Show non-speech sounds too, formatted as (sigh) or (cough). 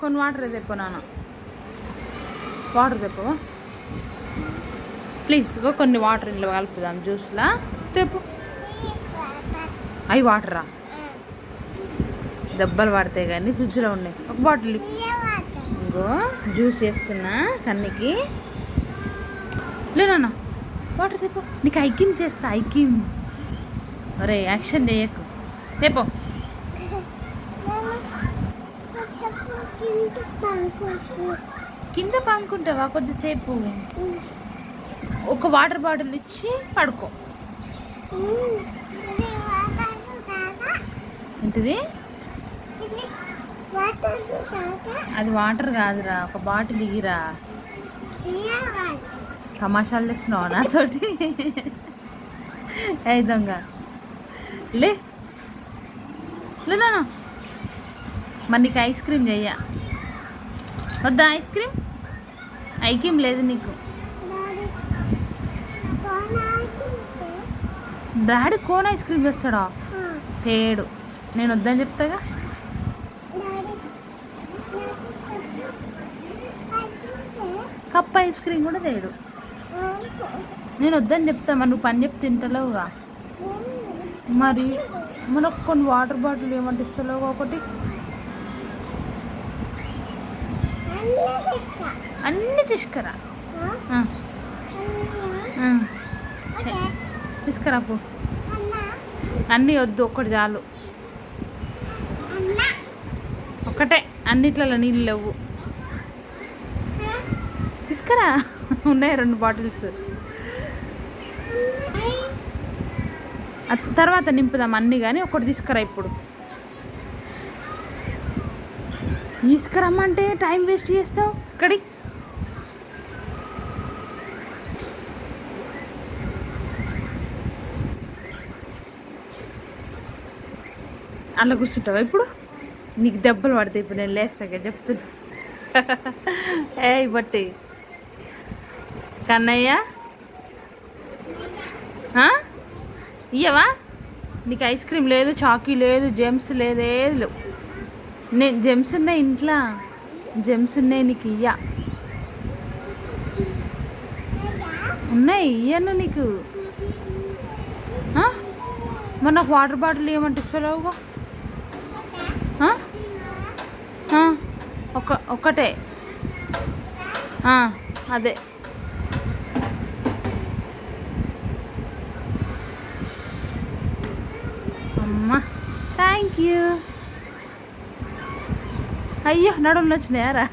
కొన్ని వాటర్ తెప్ప నాన్న? వాటర్ తెప్పవా? ప్లీజ్ కొన్ని వాటర్ ఇంట్లో కలుపుదాం. జ్యూస్లా తెప్పు. అవి వాటరా దెబ్బలు పడతాయి కానీ ఫ్రిడ్జ్లో ఉన్నాయి. ఒక బాటిల్ ఇంకో జ్యూస్ చేస్తున్నా కన్నికి. లేనా వాటర్ తెప్పో. నీకు ఐక్యం చేస్తా ఐక్యం ఒరే యాక్షన్ చేయకు. తెప్పో. కింద పంకుంటావా కొద్దిసేపు. ఒక వాటర్ బాటిల్ ఇచ్చి పడుకో. ఏంటిది? అది వాటర్ కాదురా ఒక బాటిల్ ఇగిరా తమాషాలు తెస్తున్నావు నాతోటి? ఏ దొంగ. లే. లేనా మరి నీకు ఐస్ క్రీమ్ చెయ్య. వద్దా ఐస్ క్రీమ్? ఐక్యం లేదు నీకు. డాడీ కోన్ ఐస్ క్రీమ్ తెస్తాడా తేడు. నేను వద్దని చెప్తాగా? కప్ ఐస్ క్రీమ్ కూడా తేడు. నేను వద్దని చెప్తా మరి నువ్వు పని చెప్తే తింటలేవుగా. మరి మనకు కొన్ని వాటర్ బాటిల్ ఏమంటే ఇస్తలేవు ఒకటి అన్నీ తీసుకురా. తీసుకురా పో అన్నీ వద్దు ఒక్కటి చాలు. ఒక్కటే అన్నిట్లలో నీళ్ళు లేవు. తీసుకురా. ఉన్నాయి రెండు బాటిల్స్. తర్వాత నింపుదాం అన్నీ కానీ ఒకటి తీసుకురా ఇప్పుడు. తీసుకురమ్మంటే టైం వేస్ట్ చేస్తావు? ఇక్కడి అలా కూర్చుంటావా ఇప్పుడు? నీకు దెబ్బలు పడతాయి ఇప్పుడు నేను లేస్తాగా చెప్తున్నా. (laughs) ఏ బట్టి. కన్నయ్య? ఇయ్యవా? నీకు ఐస్ క్రీమ్ లేదు చాకీ లేదు జెమ్స్ లేదు ఏది లేవు. నేను జెమ్స్ ఉన్నాయి ఇంట్లో. జెమ్స్ ఉన్నాయి నీకు ఇయ్య. ఉన్నాయి ఇయ్యను నీకు. మొన్న మరి నాకు వాటర్ బాటిల్ ఏమంటే ఇస్తలేవుగా? ఒక ఒక్కటే అదే. అయ్యో నడుములు వచ్చినాయారా